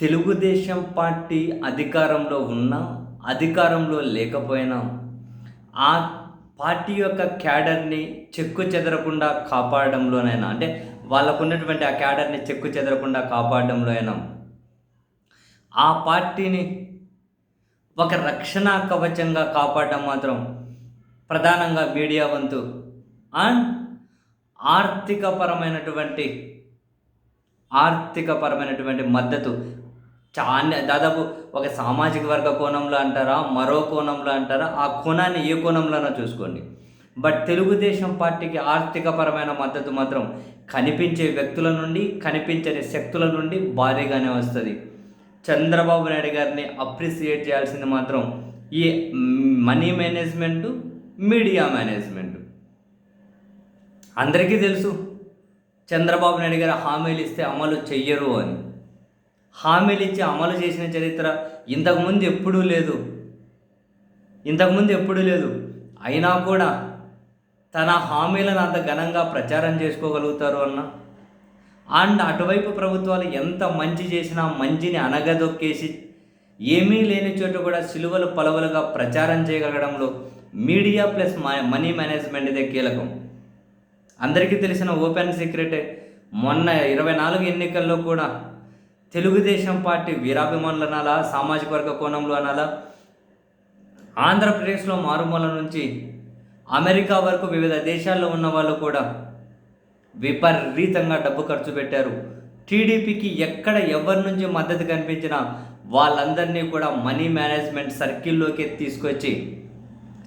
Telugu Desam party అధికారంలో ఉన్నా అధికారంలో లేకపోయినా. ఆ పార్టీ యొక్క క్యాడర్ని చెక్కు చెదరకుండా కాపాడడంలోనైనా అంటే వాళ్ళకు ఉన్నటువంటి ఆ క్యాడర్ని చెక్కు చెదరకుండా కాపాడడంలో అయినా ఆ పార్టీని ఒక రక్షణ కవచంగా కాపాడడం మాత్రం ప్రధానంగా మీడియా వంతు అండ్ ఆర్థికపరమైనటువంటి ఆర్థికపరమైనటువంటి మద్దతు చాలా దాదాపు ఒక సామాజిక వర్గ కోణంలో అంటారా మరో కోణంలో అంటారా ఆ కోణాన్ని ఏ కోణంలోనో చూసుకోండి. బట్ తెలుగుదేశం పార్టీకి ఆర్థికపరమైన మద్దతు మాత్రం కనిపించే వ్యక్తుల నుండి కనిపించని శక్తుల నుండి భారీగానే వస్తుంది. చంద్రబాబు నాయుడు గారిని అప్రిసియేట్ చేయాల్సింది మాత్రం ఈ మనీ మేనేజ్మెంటు మీడియా మేనేజ్మెంటు. అందరికీ తెలుసు చంద్రబాబు నాయుడు గారు హామీలు ఇస్తే అమలు చెయ్యరు అని. హామీలు ఇచ్చి అమలు చేసిన చరిత్ర ఇంతకుముందు ఎప్పుడూ లేదు. ఇంతకుముందు ఎప్పుడూ లేదు. అయినా కూడా తన హామీలను అంత ఘనంగా ప్రచారం చేసుకోగలుగుతారు అన్న? అండ్ అటువైపు ప్రభుత్వాలు ఎంత మంచి చేసినా మంచిని అనగదొక్కేసి ఏమీ లేని చోట కూడా సిలువలు పలవలుగా ప్రచారం చేయగలగడంలో మీడియా ప్లస్ మనీ మేనేజ్మెంట్ ఇదే కీలకం. అందరికీ తెలిసిన ఓపెన్ సీక్రెటే మొన్న ఇరవై నాలుగు ఎన్నికల్లో కూడా తెలుగుదేశం పార్టీ వీరాభిమానులు అనాలా సామాజిక వర్గ కోణంలో అనాలా ఆంధ్రప్రదేశ్లో మారుమూల నుంచి అమెరికా వరకు వివిధ దేశాల్లో ఉన్న వాళ్ళు కూడా విపరీతంగా డబ్బు ఖర్చు పెట్టారు. టీడీపీకి ఎక్కడ ఎవరి నుంచి మద్దతు కనిపించినా వాళ్ళందరినీ కూడా మనీ మేనేజ్మెంట్ సర్కిల్లోకి తీసుకొచ్చి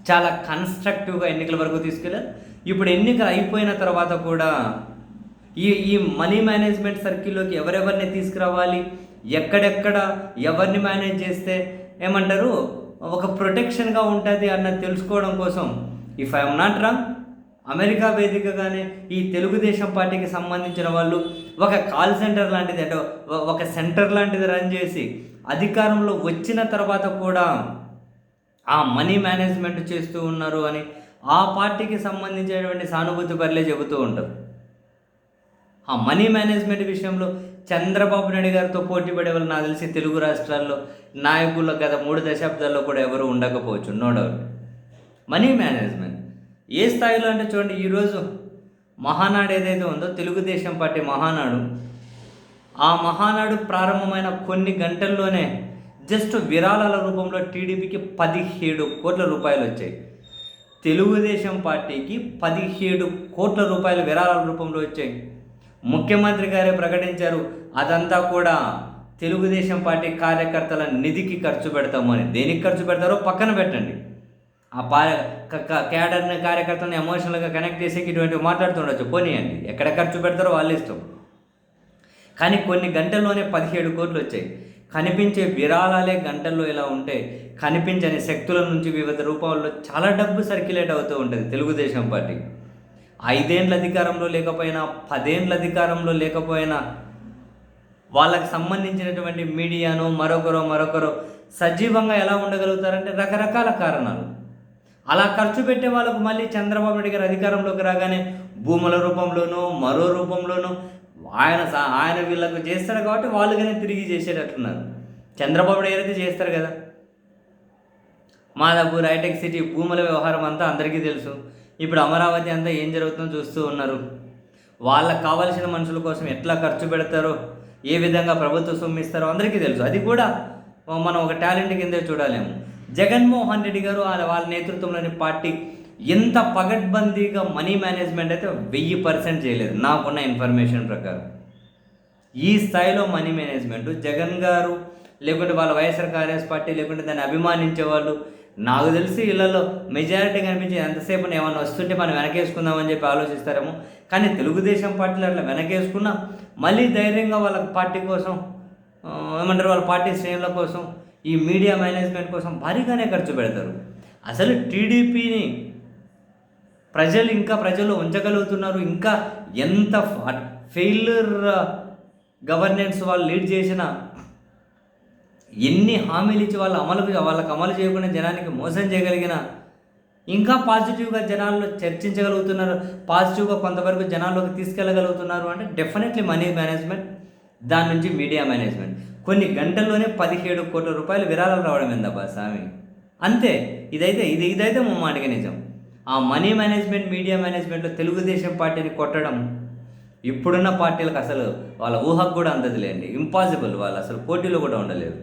చాలా కన్స్ట్రక్టివ్గా ఎన్నికల వరకు తీసుకెళ్ళారు. ఇప్పుడు ఎన్నికలు అయిపోయిన తర్వాత కూడా ఈ ఈ మనీ మేనేజ్మెంట్ సర్కిల్లోకి ఎవరెవరిని తీసుకురావాలి? ఎక్కడెక్కడ ఎవరిని మేనేజ్ చేస్తే ఏమంటారు? ఒక ప్రొటెక్షన్గా ఉంటుంది అన్నది తెలుసుకోవడం కోసం. If I'm not wrong America వేదికగానే ఈ తెలుగుదేశం పార్టీకి సంబంధించిన వాళ్ళు ఒక కాల్ సెంటర్ లాంటిది అంటే ఒక సెంటర్ లాంటిది రన్ చేసి అధికారంలో వచ్చిన తర్వాత కూడా ఆ మనీ మేనేజ్మెంట్ చేస్తూ ఉన్నారు అని ఆ పార్టీకి సంబంధించినటువంటి సానుభూతి పర్లే చెబుతూ ఉంటారు. ఆ మనీ మేనేజ్మెంట్ విషయంలో చంద్రబాబు నాయుడు గారితో పోటీ పడే వాళ్ళు నాకు తెలిసి తెలుగు రాష్ట్రాల్లో నాయకుల్లో గత మూడు దశాబ్దాల్లో కూడా ఎవరు ఉండకపోవచ్చు నో డౌట్ మనీ మేనేజ్మెంట్. ఏ స్థాయిలో అంటే చూడండి ఈరోజు మహానాడు ఏదైతే ఉందో తెలుగుదేశం పార్టీ మహానాడు. ఆ మహానాడు ప్రారంభమైన కొన్ని గంటల్లోనే జస్ట్ విరాళాల రూపంలో టీడీపీకి పదిహేడు కోట్ల రూపాయలు వచ్చాయి. తెలుగుదేశం పార్టీకి పదిహేడు కోట్ల రూపాయలు విరాళాల రూపంలో వచ్చాయి. ముఖ్యమంత్రి గారే ప్రకటించారు. అదంతా కూడా తెలుగుదేశం పార్టీ కార్యకర్తల నిధికి ఖర్చు పెడతామని దేనికి ఖర్చు పెడతారో పక్కన పెట్టండి. ఆ పా క్యాడర్ని కార్యకర్తలను ఎమోషనల్గా కనెక్ట్ చేసేకి ఇటువంటివి మాట్లాడుతుండొచ్చు. పోనీయండి. ఎక్కడ ఖర్చు పెడతారో వాళ్ళు ఇష్టం. కానీ కొన్ని గంటల్లోనే పదిహేడు కోట్లు వచ్చాయి. కనిపించే విరాళాలే గంటల్లో ఇలా ఉంటే కనిపించని శక్తుల నుంచి వివిధ రూపాల్లో చాలా డబ్బు సర్క్యులేట్ అవుతూ ఉంటుంది తెలుగుదేశం పార్టీ. ఐదేండ్ల అధికారంలో లేకపోయినా పదేండ్ల అధికారంలో లేకపోయినా వాళ్ళకి సంబంధించినటువంటి మీడియాను మరొకరు మరొకరు సజీవంగా ఎలా ఉండగలుగుతారంటే రకరకాల కారణాలు. అలా ఖర్చు పెట్టే వాళ్ళకు మళ్ళీ చంద్రబాబు నాయుడు గారు అధికారంలోకి రాగానే భూముల రూపంలోనూ మరో రూపంలోనూ ఆయన సా- ఆయన వీళ్ళకు చేస్తారు కాబట్టి వాళ్ళు కానీ తిరిగి చేసేటట్లున్నారు చంద్రబాబు నాయుడు అయితే చేస్తారు కదా. మాదాపూర్ హైటెక్ సిటీ భూముల వ్యవహారం అంతా అందరికీ తెలుసు. ఇప్పుడు అమరావతి అంతా ఏం జరుగుతుందో చూస్తూ ఉన్నారు. వాళ్ళకు కావాల్సిన మనుషుల కోసం ఎట్లా ఖర్చు పెడతారో ఏ విధంగా ప్రభుత్వ సొమ్ము ఇస్తారో అందరికీ తెలుసు. అది కూడా మనం ఒక టాలెంట్ కిందే చూడలేము. జగన్మోహన్ రెడ్డి గారు వాళ్ళ వాళ్ళ నేతృత్వంలోని పార్టీ ఎంత పగడ్బందీగా మనీ మేనేజ్మెంట్ అయితే వెయ్యి పర్సెంట్ చేయలేదు నాకున్న ఇన్ఫర్మేషన్ ప్రకారం. ఈ స్థాయిలో మనీ మేనేజ్మెంట్ జగన్ గారు లేకుంటే వాళ్ళ వైఎస్ఆర్ కాంగ్రెస్ పార్టీ లేకుంటే దాన్ని అభిమానించే వాళ్ళు నాకు తెలిసి ఇళ్ళలో మెజారిటీ కనిపించి ఎంతసేపు ఏమన్నా వస్తుంటే మనం వెనకేసుకుందామని చెప్పి ఆలోచిస్తారేమో. కానీ తెలుగుదేశం పార్టీలు అట్లా వెనకేసుకున్నా మళ్ళీ ధైర్యంగా వాళ్ళ పార్టీ కోసం ఏమంటారు వాళ్ళ పార్టీ శ్రేణుల కోసం ఈ మీడియా మేనేజ్మెంట్ కోసం భారీగానే ఖర్చు పెడతారు. అసలు టీడీపీని ప్రజలు ఇంకా ప్రజలు ఉంచగలుగుతున్నారు. ఇంకా ఎంత ఫెయిల్యూర్ గవర్నెన్స్ వాళ్ళు లీడ్ చేసిన ఎన్ని హామీలు ఇచ్చి వాళ్ళు అమలు వాళ్ళకి అమలు చేయకుండా జనానికి మోసం చేయగలిగిన ఇంకా పాజిటివ్గా జనాల్లో చర్చించగలుగుతున్నారు పాజిటివ్గా కొంతవరకు జనాల్లోకి తీసుకెళ్ళగలుగుతున్నారు అంటే డెఫినెట్లీ మనీ మేనేజ్మెంట్ దాని నుంచి మీడియా మేనేజ్మెంట్ కొన్ని గంటల్లోనే పదిహేడు కోట్ల రూపాయలు విరాళాలు రావడం ఏందబ్బా స్వామి? అంతే. ఇదైతే ఇది ఇదైతే మా ముమ్మాటిగా నిజం. ఆ మనీ మేనేజ్మెంట్ మీడియా మేనేజ్మెంట్లో తెలుగుదేశం పార్టీని కొట్టడం ఇప్పుడున్న పార్టీలకు అసలు వాళ్ళ ఊహకు కూడా అందదులేండి ఇంపాసిబుల్ వాళ్ళు అసలు పోటీలో కూడా ఉండలేరు.